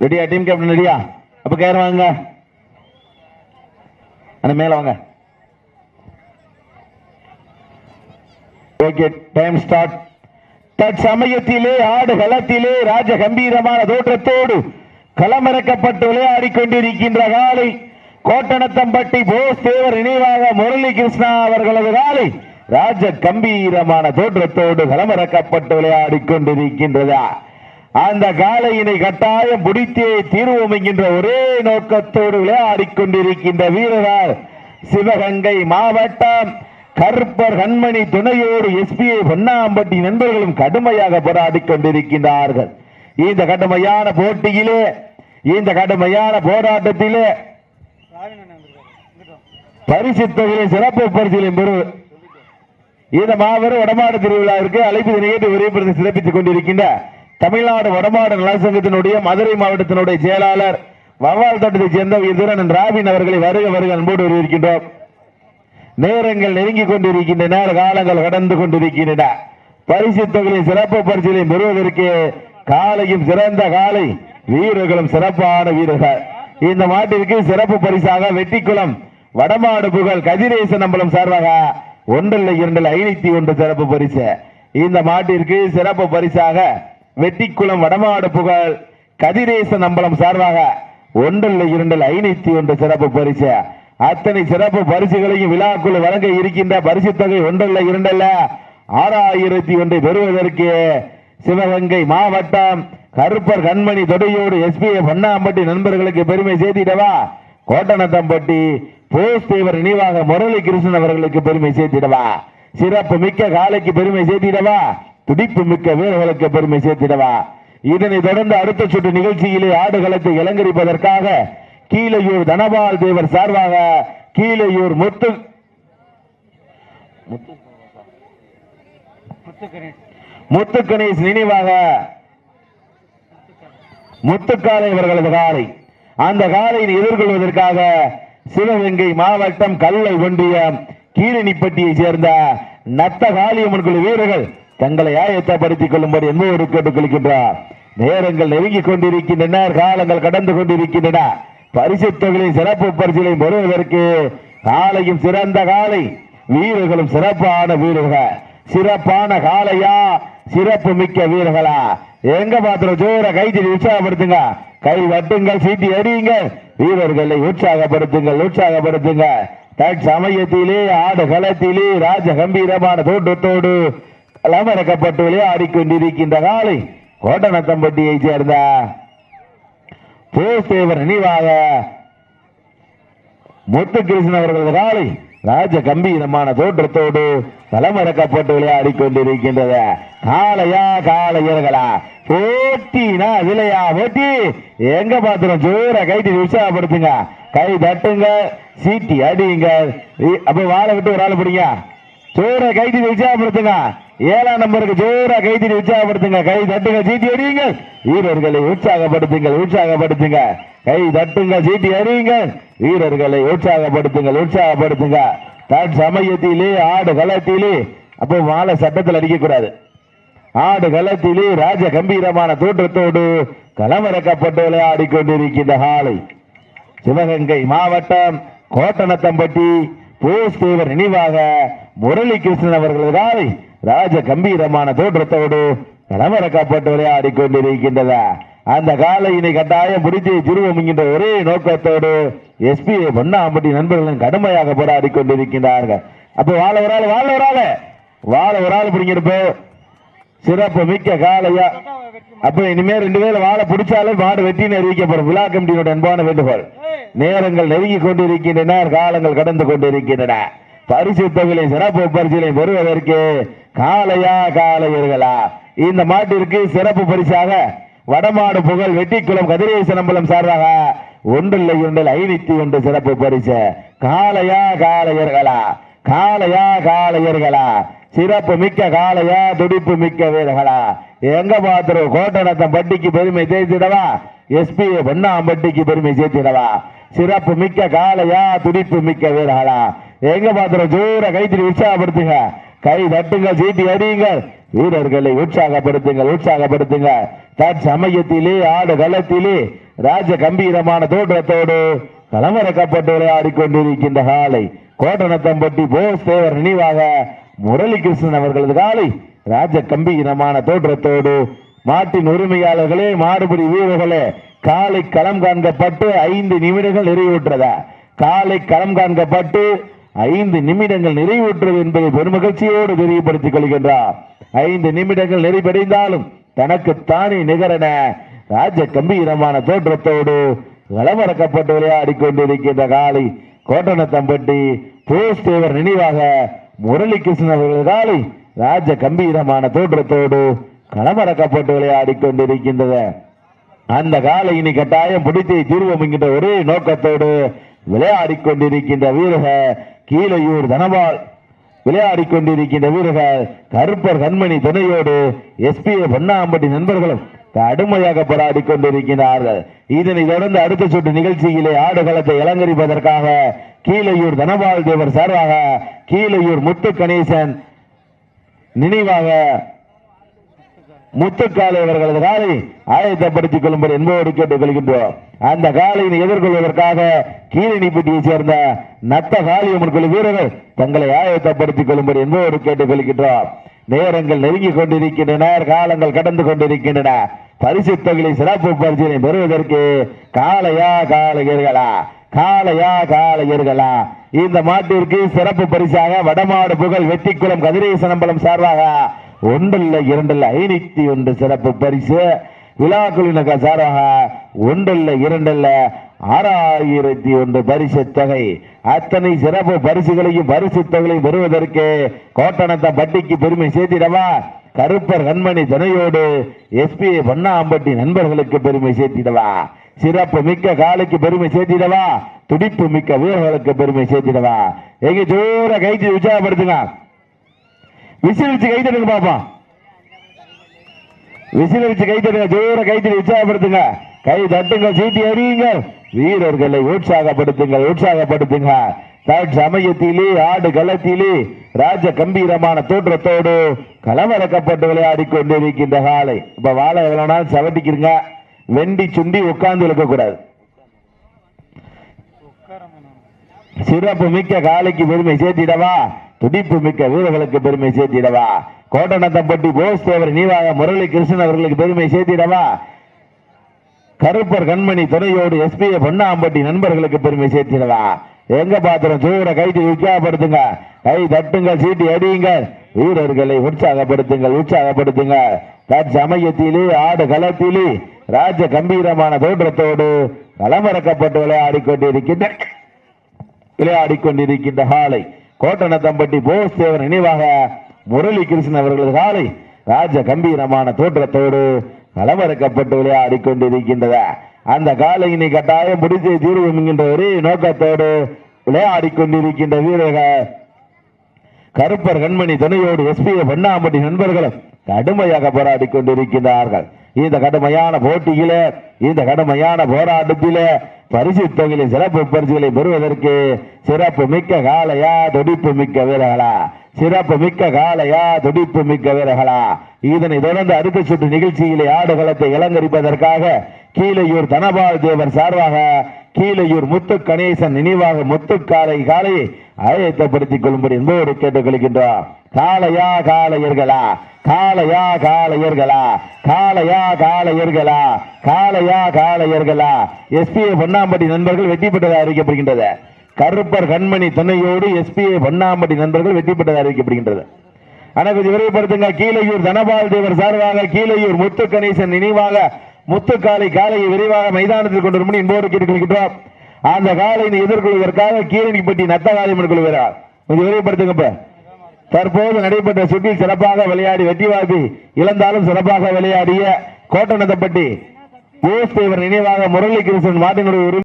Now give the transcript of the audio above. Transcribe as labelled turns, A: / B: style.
A: ரெடியா team captain ரெடியா அப்ப கயிறு வாங்க அந்த மேல வாங்க ஓகே டைம் ஸ்டார்ட் தற்சமயத்திலே ஆடு களத்திலே ராஜ கம்பீரமான தோற்றத்தோடு களமிறக்கப்பட்டு விளையாடி கொண்டிருக்கின்ற காலை கோட்டணத்தம்பட்டி போஸ் தேவர் நினைவாக முரளி கிருஷ்ணா அவர்களது காலை ராஜ கம்பீரமான தோற்றத்தோடு களமிறக்கப்பட்டு விளையாடி கொண்டிருக்கின்றதா அந்த காலையினை கட்டாயம் பிடித்தே தீர்வோம் என்கின்ற ஒரே நோக்கத்தோடு விளையாடிக் கொண்டிருக்கின்ற சிவகங்கை மாவட்டம் கருப்பர் கண்மணி துணையோடு எஸ்பிஐ பொன்னாம்பட்டி நண்பர்களும் கடுமையாக போராடி கொண்டிருக்கின்றார்கள். இந்த கடுமையான போட்டியிலே இந்த கடுமையான போராட்டத்திலே பரிசு தொகையை சிறப்பு பரிசிலை பெறு இந்த மாபெரும் வடமாடு திருவிழாவிற்கு அழைப்பு நிகழ்ச்சி விரைவுபடுத்தி சிறப்பித்துக் கொண்டிருக்கின்ற தமிழ்நாடு வடமாடு நலசங்கத்தினுடைய மதுரை மாவட்டத்தினுடைய செயலாளர் வவால் தோட்டத்தைச் சேர்ந்த வீரன் ராபின் அவர்களை வருக வருக அன்போடு வருகின்றோம் நேரங்கள் நெருங்கிக் கொண்டிருக்கின்றன காலங்கள் கடந்து கொண்டிருக்கின்றன. பரிசு தொகையை சிறப்பு பரிசிலை பெறுவதற்கு காலையும் சிறந்த காலை வீரர்களும் சிறப்பான வீரர்கள். இந்த மாட்டிற்கு சிறப்பு பரிசாக வெட்டிக்குளம் வடமாடு புகழ் கதிரேசன் அம்பலம் சார்பாக ஒன்றில் இரண்டில் ஐநூத்தி ஒன்று சிறப்பு பரிசு. இந்த மாட்டிற்கு சிறப்பு பரிசாக வெட்டிக்குளம் வடமாடு புகழ் கதிரேசன் நம்பலம் சார்பாக ஒன்றில் இரண்டில் ஐநூத்தி ஒன்று சிறப்பு பரிசு. அத்தனை சிறப்பு பரிசுகளையும் விழாக்குள் வழங்க இருக்கின்ற பரிசு தொகை ஒன்றல்ல இரண்டல்ல ஆறாயிரத்தி ஒன்றை பெறுவதற்கு சிவகங்கை மாவட்டம் கருப்பர் கண்மணி தொடையோடு எஸ்பி பொன்னாம்பட்டி நண்பர்களுக்கு பெருமை சேர்த்திடவா? கோட்டனத்தம்பட்டி போஸ் தேவர் நினைவாக முரளி கிருஷ்ணன் அவர்களுக்கு பெருமை சேர்த்திடவா? சிறப்பு மிக்க காலைக்கு பெருமை சேர்த்திடவா? துடிப்பு மிக்க வீரர்களுக்கு பெருமை சேர்த்திடவா? இதனை தொடர்ந்து அடுத்த சுற்று நிகழ்ச்சியிலே ஆடுகளத்தை இலங்கரிப்பதற்காக கீழையூர் தனபால் தேவர் சார்பாக கீழையூர் முத்து முத்து கணேஷ் நினைவாக முத்துக்காலை அவர்களது காலை. அந்த காலையை எதிர்கொள்வதற்காக சிவகங்கை மாவட்டம் கல்லை ஒன்றியம் கீழனிப்பட்டியை சேர்ந்த நத்த காளியம்மன் குழு வீரர்கள் தங்களை ஆயத்தப்படுத்திக் கொள்ளும்படி என்பவரு கேட்டுக் கொள்கின்றார்? நேரங்கள் நெருங்கிக் கொண்டிருக்கின்றன காலங்கள் கடந்து கொண்டிருக்கின்றன. பரிசு தொகையின் சிறப்பு பரிசுகளையும் பெறுவதற்கு காலையும் சிறந்த காலை வீரர்களும் சிறப்பான வீரர்கள் சிறப்பான காளையா சிறப்பு மிக்க வீரர்களா எங்க பாத்திரம் ஜோர கைத்தறி உற்சாகப்படுத்துங்க. கை வட்டுங்கள் சீட்டி அடியுங்கள் வீரர்களை உற்சாகப்படுத்துங்கள் உற்சாகப்படுத்துங்க. தற்சமயத்திலே ஆடு களத்திலே ராஜ கம்பீரமான தோட்டத்தோடு அலமரக்கப்பட்டு விளையாடிக் கொண்டிருக்கின்ற காலை கோட்டனத்தம்பட்டியை சேர்ந்த போஸ்தேவர் நினைவாக முத்துகிருஷ்ணன் அவர்களது காலை ராஜ கம்பீரமான தோற்றத்தோடு களமிறக்கப்பட்டு விளையாடி கொண்டிருக்கின்றது காளையா காளையர்களா போட்டினா விலையா போட்டி. எங்க பாத்திரம் ஜோர கைட்டி உற்சாகப்படுத்துங்க. கை தட்டுங்க சீட்டி அடியுங்க அப்ப வாழை விட்டு ஒரு ஆள் பிடிங்க. ஜோர கைட்டி உற்சாகப்படுத்துங்க. ஏழாம் நம்பருக்கு ஜோரா கைதிரி உற்சாகப்படுத்துங்க. கை தட்டுங்க சீட்டி அடியுங்க வீரர்களை உற்சாகப்படுத்துங்கள் உற்சாகப்படுத்துங்க. கை தட்டுங்க சீட்டி அடியுங்க வீரர்களை உற்சாகப்படுத்துங்கள் உற்சாகப்படுத்துங்க. தன் சமயத்திலே ஆடு களத்திலே அப்போ மாலை சட்டத்தில் அடிக்க கூடாது ஆடு களத்திலே ராஜ கம்பீரமான தோற்றத்தோடு களமிறக்கப்பட்டு விளையாடி கொண்டிருக்கின்ற காலை சிவகங்கை மாவட்டம் கோட்டணத்தம்பட்டி போஸ் தேவர் நினைவாக முரளி கிருஷ்ணன் அவர்களது காலை ராஜ கம்பீரமான தோற்றத்தோடு களமிறக்கப்பட்டு விளையாடி கொண்டிருக்கின்றது அந்த காலையினை கட்டாயம் பிடித்து திருவம் என்கின்ற ஒரே நோக்கத்தோடு எஸ்பி பொன்னாம்பட்டி நண்பர்களும் கடுமையாக போராடி கொண்டிருக்கின்றார்கள். அப்ப வாழ ஒரு ஆள் வாழ ஒரு ஆள். வாழ ஒரு ஆள் பிடிங்கிருப்போ சிறப்பு மிக்க காலையா அப்ப இனிமே ரெண்டு பேரும் வாழை பிடிச்சாலே மாடு வெட்டின்னு அறிவிக்கப்படும். விழா கமிட்டியோட அன்பான வேண்டுகோள். நேரங்கள் நெருங்கி கொண்டிருக்கின்றன காலங்கள் கடந்து கொண்டிருக்கின்றன. பரிசு தொகையை சிறப்பு பரிசுகளையும் பெறுவதற்கு காலையா காலையர்களா இந்த மாட்டிற்கு சிறப்பு பரிசாக வடமாடு புகழ் வெட்டிக்குளம் கதிரேசனம்பலம் சார்பாக ஒன்றில் இரண்டில் ஐநூத்தி ஒன்று சிறப்பு பரிசு. காளையா காலையர்களா காலையா காலையர்களா சிறப்பு மிக்க காளையா துடிப்பு மிக்க வீரர்களா? எங்க பாத்திரம் கோட்டநத்தம் பட்டிக்கு பெருமை சேர்த்திடவா? எஸ்பி பொன்னாம்பட்டிக்கு பெருமை சேர்த்திடவா? சிறப்பு மிக்க காளையா துடிப்பு மிக்க வீரர்களா? எங்க பாத்திரம் ஜோர கைத்திரி உற்சாகப்படுத்துங்க. கை தட்டுங்க சீட்டி அடியுங்கள். வீரர்களை உற்சாகப்படுத்துங்கள் உற்சாகப்படுத்துங்க. தற்சமயத்திலே ஆடு களத்திலே ராஜ கம்பீரமான தோற்றத்தோடு களமிறக்கப்பட்டு விளையாடி கொண்டிருக்கின்ற காலை கோட்டனத்தம்பட்டி போஸ் தேவர் நினைவாக முரளி கிருஷ்ணன் அவர்களது காலை ராஜ கம்பீரமான தோற்றத்தோடு மாட்டின் உரிமையாளர்களே மாடுபிடி வீரர்களே காலை களம் காண்கப்பட்டு ஐந்து நிமிடங்கள் நிறைவுற்றதா. காலை களம் காண்கப்பட்டு ஐந்து நிமிடங்கள் நிறைவுற்றது என்பதை பெருமகிழ்ச்சியோடு தெரியப்படுத்திக் கொள்கின்றார். ஐந்து நிமிடங்கள் நிறைவடைந்தாலும் தனக்கு தானே நிகரன ராஜ கம்பீரமான தோற்றத்தோடு களமிறக்கப்பட்டு விளையாடி கொண்டிருக்கின்ற காலை கோட்டனத்தம்பட்டி போஸ்தேவர் நினைவாக முரளி கிருஷ்ணன் ராஜ கம்பீரமான தோற்றத்தோடு களமிறக்கப்பட்டு விளையாடி கொண்டிருக்கின்றது அந்த காலை இனி கட்டாயம் பிடித்து தீர்வோம் என்கின்ற ஒரே நோக்கத்தோடு விளையாடி கொண்டிருக்கின்ற வீரக கீழையூர் தனபால். விளையாடி கொண்டிருக்கின்ற வீரர்கள் கருப்பர் கண்மணி துணையோடு எஸ்பி பொன்னாம்பட்டி நண்பர்களும் கடுமையாக போராடி கொண்டிருக்கிறார்கள் இதனை தொடர்ந்து அடுத்த சுற்று நிகழ்ச்சியிலே ஆடுகளத்தை அலங்கரிப்பதற்காக கீழையூர் தனபால் தேவர் சார்பாக கீழையூர் முத்து கணேசன் நினைவாக முத்துக்காலை அவர்களது காலை ஆயத்தப்படுத்திக் கொள்ளும்படி என்போடு கேட்டுக் கொள்கின்றோம் அந்த காலையை எதிர்கொள்வதற்காக கீழணிப்பட்டியை சேர்ந்த நத்த காளியம்மன் குழு வீரர்கள் தங்களை ஆயத்தப்படுத்திக் கொள்ளும்படி என்போடு கேட்டுக் கொள்கின்றோம் நேரங்கள் நெருங்கிக் கொண்டிருக்கின்றன காலங்கள் கடந்து கொண்டிருக்கின்றன. பரிசு தொகையை சிறப்பு பரிசீலனை பெறுவதற்கு காளையா காளையர்களா காளையா காலையர்களா இந்த மாட்டிற்கு சிறப்பு பரிசாக வடமாடு புகழ் வெட்டிக்குளம் கதிரேசனம்பலம் சார்பாக ஒன்றல்ல இரண்டல்ல ஐநூத்தி ஒன்று சிறப்பு பரிசு. விழாக்குழுவினக கசாராக ஒன்றல்ல இரண்டல்ல ஆறாயிரத்தி ஒன்று பரிசு தொகை. அத்தனை சிறப்பு பரிசுகளையும் பரிசு தொகையும் பெறுவதற்கு கோட்டணத்தை பட்டிக்கு பெருமை சேர்த்திடவா? கருப்பர் கண்மணி துணையோடு எஸ்பி பொன்னாம்பட்டி நண்பர்களுக்கு பெருமை சேர்த்திடவா? சிறப்பு மிக்க காலைக்கு பெருமை சேர்த்திடவா? துடிப்பு மிக்க வீரர்களுக்கு பெருமை சேர்த்திடவா? எங்க ஜோர கைத்து உற்சாகப்படுத்துங்க. விசில் வச்சு கை தட்டுங்க பாப்பா. விசில் வச்சு கை தட்டுங்க ஜோர கை தட்டி உற்சாகப்படுத்துங்க. கை தட்டுங்க சீட்டி அறியுங்க வீரர்களை உற்சாகப்படுத்துங்க. உற்சாகப்படுத்துங்க சமயத்திலே ஆடு களத்திலே ராஜ கம்பீரமான தோற்றத்தோடு களமிறக்கப்பட்டு விளையாடி கொண்டிருக்கின்ற காலை. இப்ப வாழை எவ்வளவு நாள் வெண்டி சுண்டி உட்கார்ந்து இருக்க கூடாது சிறப்பு மிக்க காலைக்கு பெருமை சேர்த்திடவா? துடிப்பு மிக்க வீரர்களுக்கு பெருமை சேர்த்திடவா? கோட்டனத்தம்பட்டி போஸ் தேவர் நீவாக முரளி கிருஷ்ணன் அவர்களுக்கு பெருமை சேர்த்திடவா? கருப்பர் கண்மணி துணையோடு எஸ்பி பொன்னாம்பட்டி நண்பர்களுக்கு பெருமை சேர்த்திடவா? எங்க பாத்திரம் சூற கைட்டு உற்சாகப்படுத்துங்க. கை தட்டுங்க சீட்டு அடியுங்க வீரர்களை உற்சாகப்படுத்துங்கள் உற்சாகப்படுத்துங்க. தற்சமயத்திலே ஆடு களத்திலே ராஜ கம்பீரமான தோற்றத்தோடு களமிறக்கப்பட்டு விளையாடி கொண்டிருக்கின்ற விளையாடி கொண்டிருக்கின்ற காலை கோட்டனத்தம்பட்டி போஸ் தேவர் நினைவாக முரளி கிருஷ்ணன் அவர்களது காலை ராஜ கம்பீரமான தோற்றத்தோடு களமிறக்கப்பட்டு விளையாடி கொண்டிருக்கின்றத அந்த காலையினை கட்டாயம் முடித்து தீர்வும் என்கின்ற ஒரே நோக்கத்தோடு விளையாடி கொண்டிருக்கின்ற வீரர்கள் கருப்பர் கண்மணி துணையோடு எஸ்பி பண்ணாம்பட்டி நண்பர்களும் கடுமையாக போராடி கொண்டிருக்கிறார்கள். இந்த கடுமையான போட்டியிலே இந்த கடுமையான போராட்டத்திலே பரிசு தொகையிலே சிறப்பு பரிசுகளை பெறுவதற்கு சிறப்பு மிக்க காலையா துடிப்பு மிக்க வீரர்களா? சிறப்பு மிக்க காலையா துடிப்பு மிக்க வீரர்களா? இதனை தொடர்ந்து அடுத்த சுற்று நிகழ்ச்சியிலே ஆடுகளத்தை இளங்கரிப்பதற்காக கீழையூர் தனபால் தேவர் சார்பாக கீழையூர் முத்து கணேசன் நினைவாக முத்து காலை காலை ஆயத்தப்படுத்திக் கொள்ளும்படி என்போடு கேட்டுக் கொள்கின்றார் காளையா காளையர்களா காளையா காளையர்களா காளையா காளையர்களா காளையா காளையர்களா. எஸ்பிஏ பொன்னாம்பட்டி நண்பர்கள் வெற்றி பெற்றதாக அறிவிக்கப்படுகின்றது. கருப்பர் கண்மணி துணையோடு எஸ்பிஏ பொன்னாம்பட்டி நண்பர்கள் வெற்றி பெற்றதாக அறிவிக்கப்படுகின்றது. ஆனால் கொஞ்சம் விரைவுபடுத்துங்க. கீழையூர் தனபால் தேவர் சார்பாக கீழையூர் முத்து கணேசன் நினைவாக முத்துக்காலை காலையை விரைவாக மைதானத்தில் கொண்டு வரும்படி என்போடு கேட்டுக்கொள்கின்றோம். அந்த காலையை எதிர்கொள்வதற்காக கீழனிப்பட்டி நத்தகாலிமன் கொள்கிறார் கொஞ்சம் விரைவுபடுத்துங்க இப்போ தற்போது நடைபெற்ற சுற்றில் சிறப்பாக விளையாடி வெற்றி இழந்தாலும் சிறப்பாக விளையாடிய கோட்டநத்தப்பட்டி போஸ் நினைவாக முரளி கிருஷ்ணன் மாட்டினுடைய